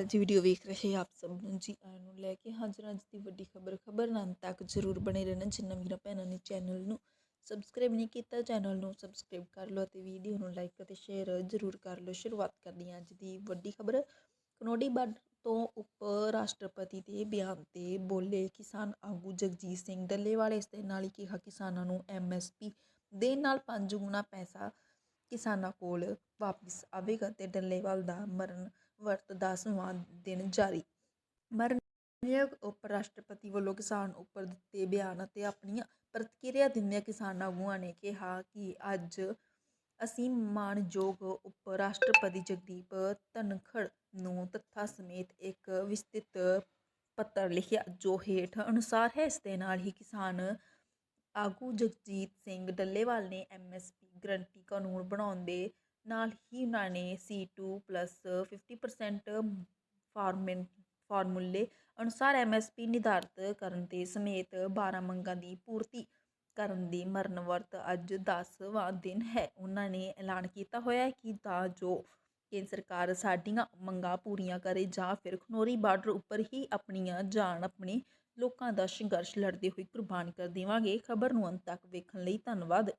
ਅੱਜ ਵੀਡੀਓ ਵੇਖ ਰਹੇ ਆਪ ਸਭ ਨੂੰ ਜੀ ਆਇਆਂ ਨੂੰ ਲੈ ਕੇ। ਹਾਜ਼ਰ ਅੱਜ ਦੀ ਵੱਡੀ ਖਬਰ। ਖਬਰ ਨਾਲ ਤੱਕ ਜ਼ਰੂਰ ਬਣੇ ਰਹਿਣਾ ਜਿੰਨਾ ਵੀਰਾਂ ਭੈਣਾਂ ਨੇ ਚੈਨਲ ਨੂੰ ਸਬਸਕ੍ਰਾਈਬ ਨਹੀਂ ਕੀਤਾ ਚੈਨਲ ਨੂੰ ਸਬਸਕ੍ਰਾਈਬ ਕਰ ਲਓ ਅਤੇ ਵੀਡੀਓ ਨੂੰ ਲਾਈਕ ਅਤੇ ਸ਼ੇਅਰ ਜ਼ਰੂਰ ਕਰ ਲਓ। ਸ਼ੁਰੂਆਤ ਕਰਦੀ ਹਾਂ ਅੱਜ ਦੀ ਵੱਡੀ ਖਬਰ। ਕਨੋਡੀ ਬਾਰਡਰ ਤੋਂ ਉਪ ਰਾਸ਼ਟਰਪਤੀ ਦੇ ਬਿਆਨ ਤੇ ਬੋਲੇ ਕਿਸਾਨ ਆਗੂ ਜਗਜੀਤ ਸਿੰਘ ਡੱਲੇਵਾਲ, ਇਸ ਦੇ ਨਾਲ ਹੀ ਕਿਹਾ ਕਿਸਾਨਾਂ ਨੂੰ ਐਮਐਸਪੀ ਦੇ ਨਾਲ ਪੰਜ ਗੁਣਾ ਪੈਸਾ ਕਿਸਾਨਾਂ ਕੋਲ ਵਾਪਸ ਆਵੇਗਾ ਤੇ ਡੱਲੇਵਾਲ ਦਾ ਮਰਨ ਵਰਤ ਦਸਵਾਂ ਦਿਨ ਜਾਰੀ। ਮਰਨਯੋਗ ਉਪ ਰਾਸ਼ਟਰਪਤੀ ਵੱਲੋਂ ਕਿਸਾਨ ਉੱਪਰ ਦਿੱਤੇ ਬਿਆਨ ਅਤੇ ਆਪਣੀਆਂ ਪ੍ਰਤੀਕਿਰਿਆ ਦਿੰਦਿਆਂ ਕਿਸਾਨ ਆਗੂਆਂ ਨੇ ਕਿਹਾ ਕਿ ਅੱਜ ਅਸੀਂ ਮਾਣਯੋਗ ਉਪ ਰਾਸ਼ਟਰਪਤੀ ਜਗਦੀਪ ਧਨਖੜ ਨੂੰ ਤੱਥਾਂ ਸਮੇਤ ਇੱਕ ਵਿਸਤ੍ਰਿਤ ਪੱਤਰ ਲਿਖਿਆ, ਜੋ ਹੇਠ ਅਨੁਸਾਰ ਹੈ। ਇਸ ਦੇ ਨਾਲ ਹੀ ਕਿਸਾਨ ਆਗੂ ਜਗਜੀਤ ਸਿੰਘ ਡੱਲੇਵਾਲ ਨੇ ਐਮਐਸਪੀ ਗਰੰਟੀ ਕਾਨੂੰਨ ਬਣਾਉਣ ਦੇ ਨਾਲ ਹੀ ਉਹਨਾਂ ਨੇ C2 50% ਫਾਰਮੈਂਟ ਫਾਰਮੂਲੇ ਅਨੁਸਾਰ ਐਮਐਸਪੀ ਨਿਰਧਾਰਤ ਕਰਨ ਦੇ ਸਮੇਤ 12 ਮੰਗਾਂ ਦੀ ਪੂਰਤੀ ਕਰਨ ਦੀ ਮਰਨ ਵਰਤ ਅੱਜ 10ਵਾਂ ਦਿਨ ਹੈ। ਉਹਨਾਂ ਨੇ ਐਲਾਨ ਕੀਤਾ ਹੋਇਆ ਹੈ ਕਿ ਤਾਂ ਜੋ ਕੇਂਦਰ ਸਰਕਾਰ ਸਾਡੀਆਂ ਮੰਗਾਂ ਪੂਰੀਆਂ ਕਰੇ ਜਾਂ ਫਿਰ ਖਨੋਰੀ ਬਾਰਡਰ ਉੱਪਰ ਹੀ ਆਪਣੀਆਂ ਜਾਨ ਆਪਣੇ ਲੋਕਾਂ ਦਾ ਸੰਘਰਸ਼ ਲੜਦੇ ਹੋਏ ਕੁਰਬਾਨ ਕਰ ਦੇਵਾਂਗੇ। ਖਬਰ ਨੂੰ ਅੰਤ ਤੱਕ ਵੇਖਣ ਲਈ ਧੰਨਵਾਦ।